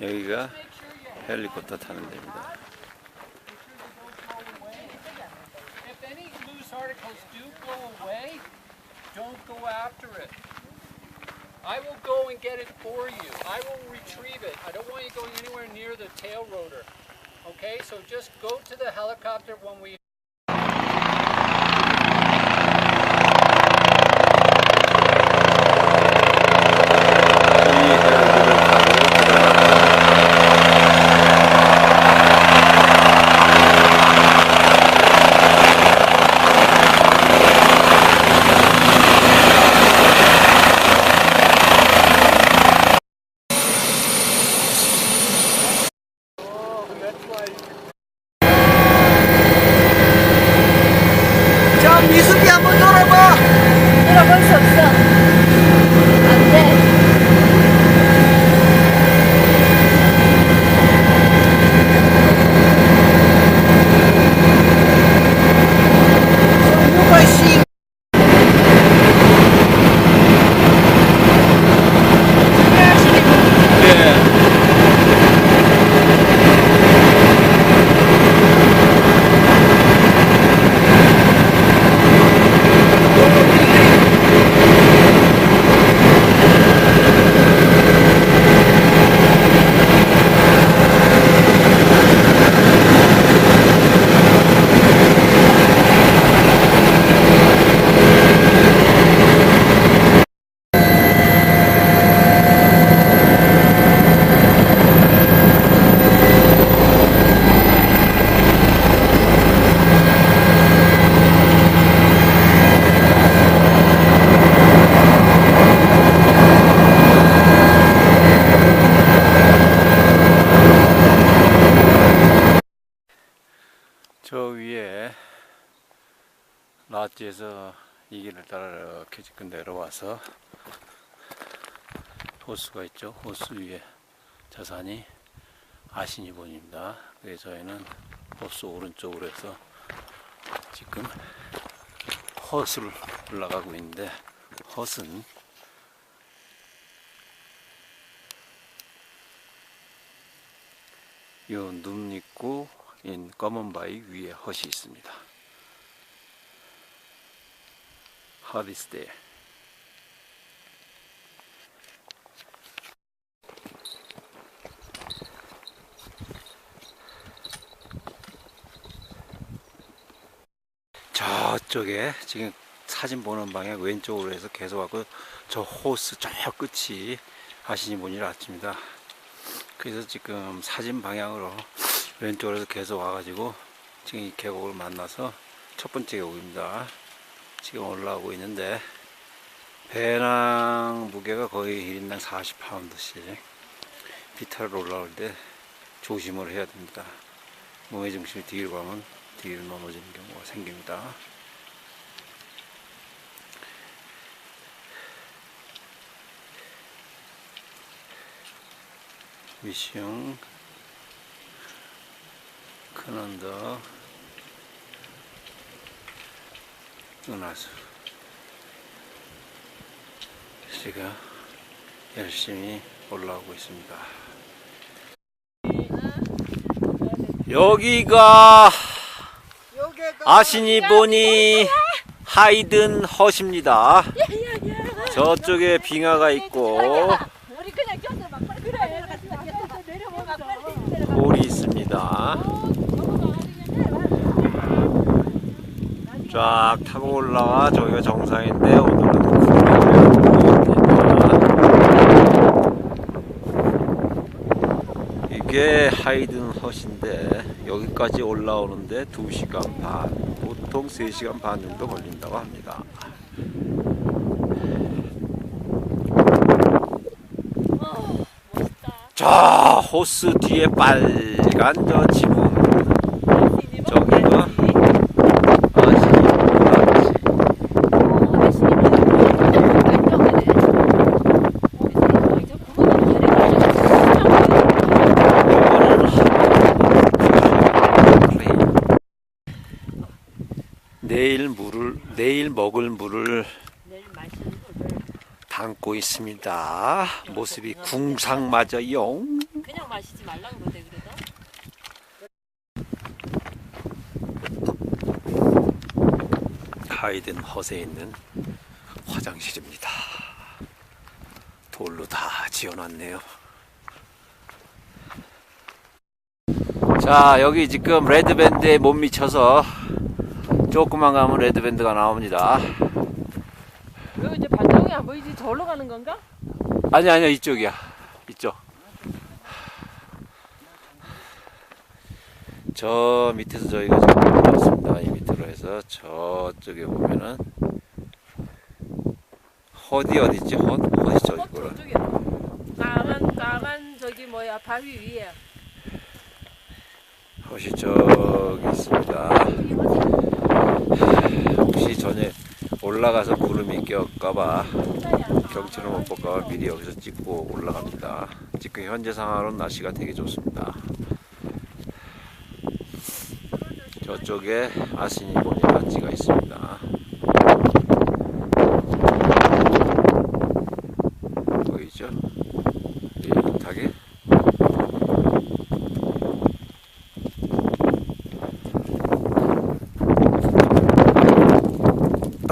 여기가 헬리콥터 타는 데입니다. If any loose articles do blow away, don't go after it. I will go and get it for you. I will retrieve it. I don't want you going anywhere near the tail rotor. Okay, so just go to the helicopter when we 라지에서 이 길을 따라 이렇게 지금 내려와서 호수가 있죠. 호수 위에 자산이 아시니본입니다. 그래서 저희는 호수 오른쪽으로 해서 지금 허수를 올라가고 있는데 헛은 요눈 있고 인 검은 바위 위에 헛이 있습니다. 헛 is there. 저쪽에 지금 사진 보는 방향 왼쪽으로 해서 계속 하고 저 호스 저 끝이 하시니 분이 왔습니다. 그래서 지금 사진 방향으로 왼쪽으로 해서 계속 와가지고 지금 이 계곡을 만나서 첫 번째 계곡입니다. 지금 올라오고 있는데 배낭 무게가 거의 1인당 40파운드씩 비탈을 올라올 때 조심을 해야 됩니다. 몸의 중심이 뒤로 가면 뒤로 넘어지는 경우가 생깁니다. 미슌 큰 언덕 은하수 씨가 열심히 올라오고 있습니다. 여기가 아시니 보니 하이든 헛입니다. 저쪽에 빙하가 있고. 돌이 있습니다. 쫙 타고 올라와 저기가 정상인데 오늘은 이게 하이든 헛인데 여기까지 올라오는데 2시간 반 보통 3시간 반 정도 걸린다고 합니다. 저 호스 뒤에 빨간 저 지붕 저기가 아시니 내일 먹을 물을 담고 있습니다. 모습이 궁상맞아요. 그냥 마시지 말라 그러대. 하이든 헛에 있는 화장실입니다. 돌로 다 지어놨네요. 자, 여기 지금 레드밴드에 못 미쳐서 조금만 가면 레드밴드가 나옵니다. 여기 이제 반장이 안 보이지? 저기로 가는 건가? 아니, 아니요, 이쪽이야. 이쪽. 저 밑에서 저희가 지금 올라왔습니다. 이 밑으로 해서 저쪽에 보면은 허디 어디지? 헛? 어디 저기? 저쪽이야. 까만 까만 저기 뭐야 바위 위에. 헛이 저기 있습니다. 혹시 전에 올라가서 구름이 껴올까봐 경치를 못 볼까봐 미리 여기서 찍고 올라갑니다. 지금 현재 상황으로는 날씨가 되게 좋습니다. 저쪽에 아시니보니 단지가 있습니다. 보이죠? 릿하게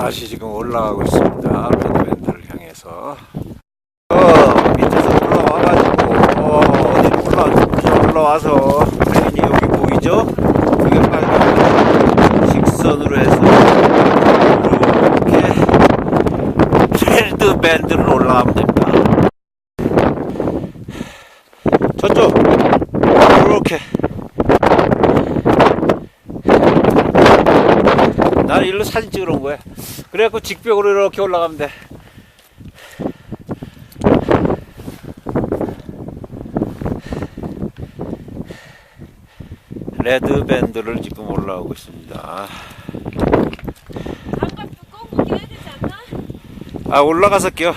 다시 지금 올라가고 있습니다. 레드밴드를 향해서. 어, 밑에서 올라와가지고, 어, 올라, 올라와서, 당연히 여기 보이죠? 이게 빨간 직선으로 해서, 이렇게, 레드밴드를 올라가면 됩니다. 저쪽, 이렇게. 나는 일로 사진 찍으러 온 거야. 그래갖고 직벽으로 이렇게 올라가면 돼. 레드밴드를 지금 올라오고 있습니다. 장갑 두꺼운 거 껴야 되지 않나? 아, 올라가서 껴.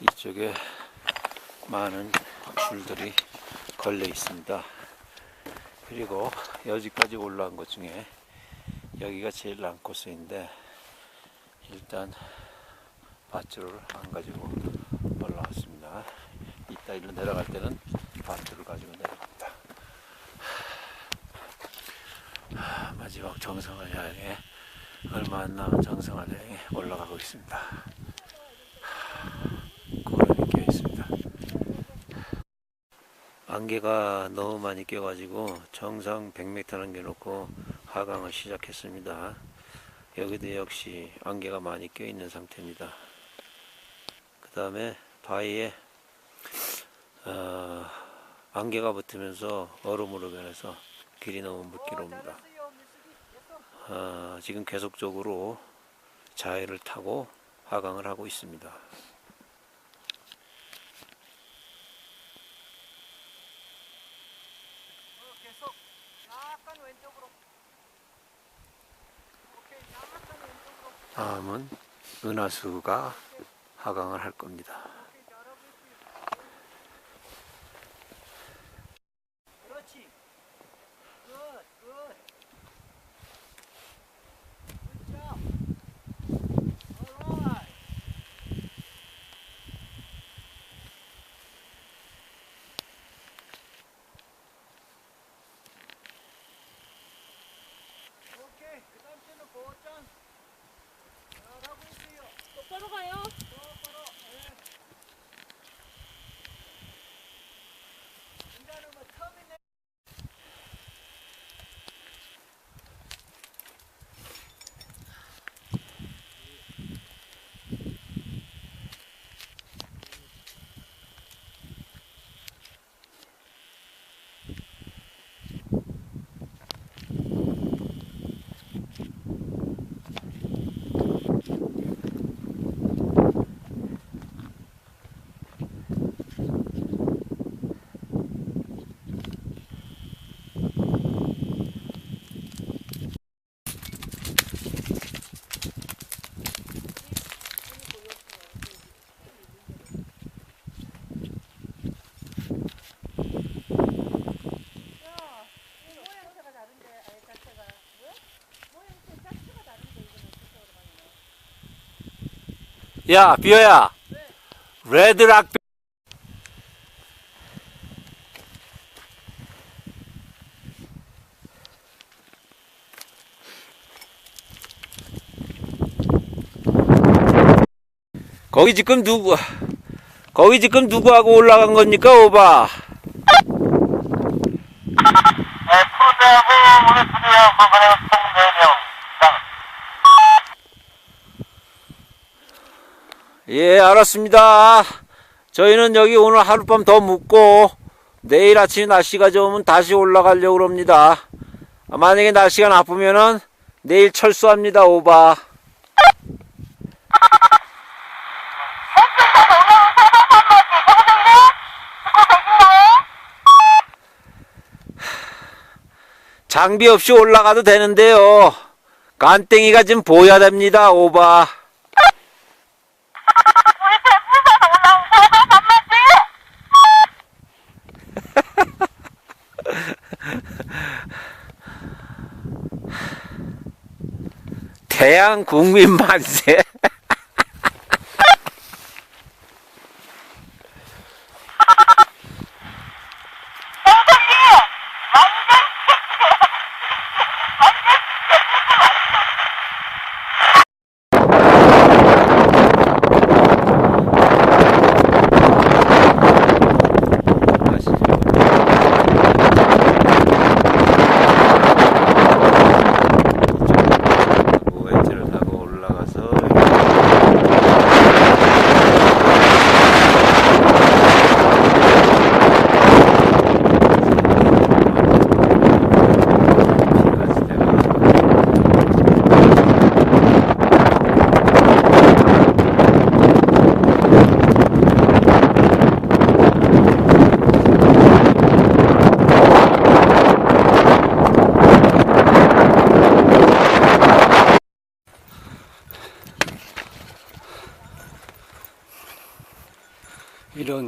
이쪽에 많은 줄들이 걸려 있습니다. 그리고 여기까지 올라온 것 중에 여기가 제일 난 코스인데 일단 밧줄을 안 가지고 올라왔습니다. 이따 일로 내려갈 때는 밧줄을 가지고 내려갑니다. 하, 마지막 정성을 향해 얼마 안 남은 정성을 향해 올라가고 있습니다. 구름이 껴 있습니다. 안개가 너무 많이 껴가지고 정상 100m 남겨놓고 하강을 시작했습니다. 여기도 역시 안개가 많이 껴 있는 상태입니다. 그 다음에 바위에 어, 안개가 붙으면서 얼음으로 변해서 길이 너무 묻기로옵니다. 어, 지금 계속적으로 자해를 타고 하강을 하고 있습니다. 계속 약간 왼쪽으로. 오케이, 약간 왼쪽으로. 다음은 은하수가 하강을 할 겁니다. 야, 비어야. 레드락 거기 지금 누구 거기 지금 누구하고 올라간 겁니까 오바 예 알았습니다 저희는 여기 오늘 하룻밤 더 묵고 내일 아침 날씨가 좋으면 다시 올라가려고 합니다 만약에 날씨가 나쁘면은 내일 철수합니다 오바 장비 없이 올라가도 되는데요. 간땡이가 좀 보여야 됩니다, 오바. 태양 국민 만세. 웨트를 타고 올라가서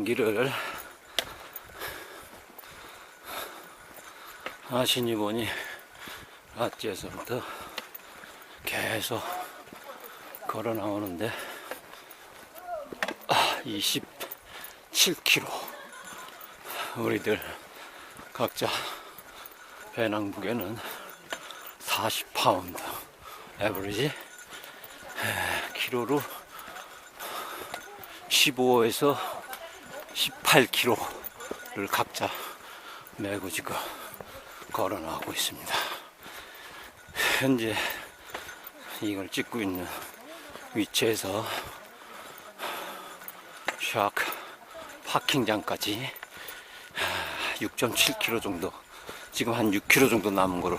이런 길을 하시니 보니 아찌에서부터 계속 걸어 나오는데 아, 27km 우리들 각자 배낭 무게는 40파운드 에버리지 키로로 15에서 18km를 각자 메고 지금 걸어 나가고 있습니다. 현재 이걸 찍고 있는 위치에서 샤크 파킹장까지 6.7km 정도 지금 한 6km 정도 남은 거로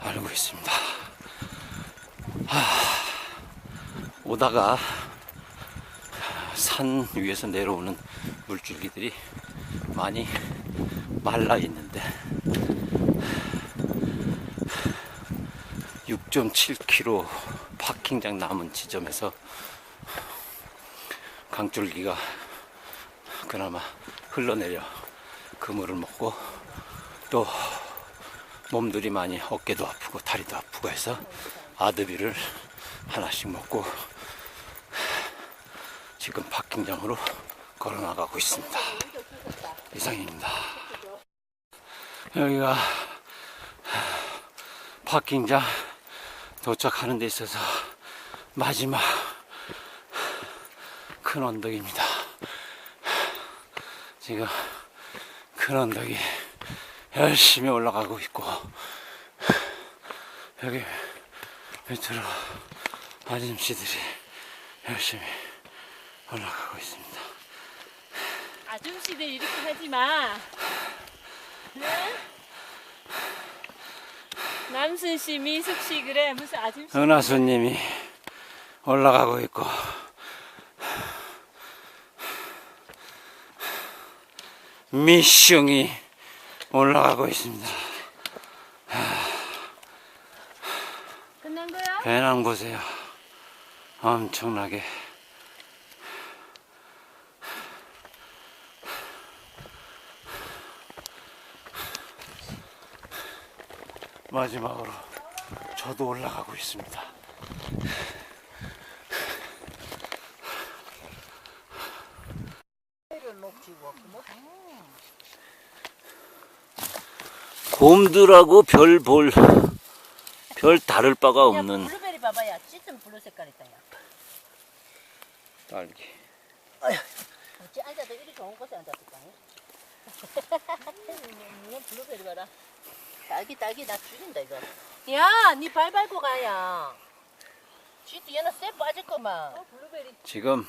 알고 있습니다. 하, 오다가 산 위에서 내려오는 물줄기들이 많이 말라 있는데 6.7km 파킹장 남은 지점에서 강줄기가 그나마 흘러내려 그물을 먹고 또 몸들이 많이 어깨도 아프고 다리도 아프고 해서 아드비를 하나씩 먹고 지금 파킹장으로 걸어 나가고 있습니다. 이상입니다. 여기가 파킹장 도착하는 데 있어서 마지막 큰 언덕입니다. 지금 큰 언덕이 열심히 올라가고 있고 여기 밑으로 아줌씨들이 열심히 올라가고 있습니다. 아줌씨들 이렇게 하지 마. 응? 남순 씨, 미숙 씨 그래 무슨 아줌씨? 은하수님이 올라가고 있고 미슝이 올라가고 있습니다. 끝난 거야? 배낭 보세요. 엄청나게. 마지막으로 저도 올라가고 있습니다. 곰들하고 별 볼, 별 다를 바가 없는. 블루베리 봐봐야 짙은 블루 색깔 있다. 야. 딸기. 어찌 앉아도 이리 좋은 곳에 앉았을까? 블루베리 봐라. 딸기 딸기 나 죽인다 이거 야 니 발 밟고 가야 쥐 뒤에는 쎄 빠질 거만 어 블루베리 지금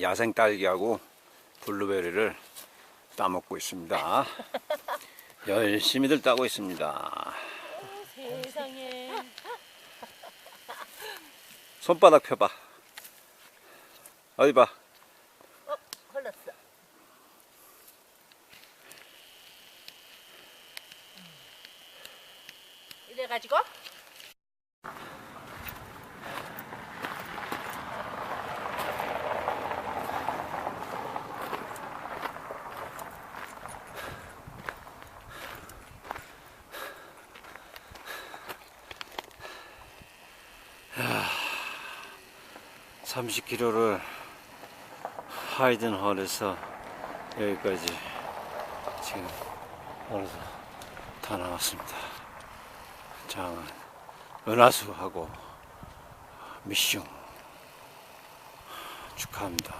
야생 딸기하고 블루베리를 따먹고 있습니다. 열심히들 따고 있습니다. 세상에 손바닥 펴봐. 어디 봐. 어 걸렸어 이래 가지고 삼0 k m 를 하이든홀에서 여기까지 지금 걸어서 다 나왔습니다. 장은 은하수하고 미슌 축하합니다.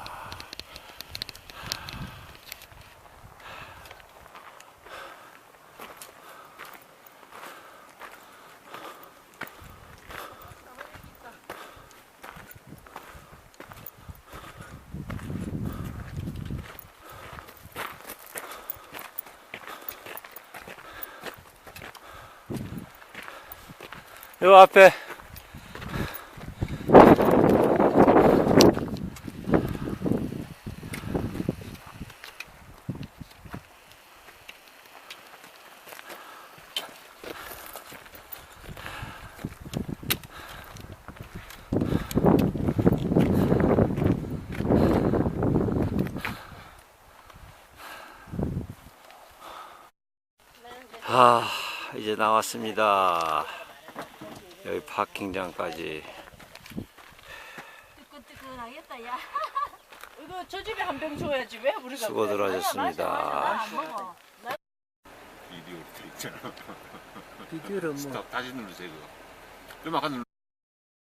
요 앞에 아 이제 나왔습니다. 여기 파킹장까지 뜨끈뜨끈하겠다 야 이거 저 집에 한 병 줘야지 왜 우리가 수고들? 하셨습니다. 비디오로 돼 있잖아. 비디오를 뭐 스탑 다시 누르세요 그거. 음악 한 눌러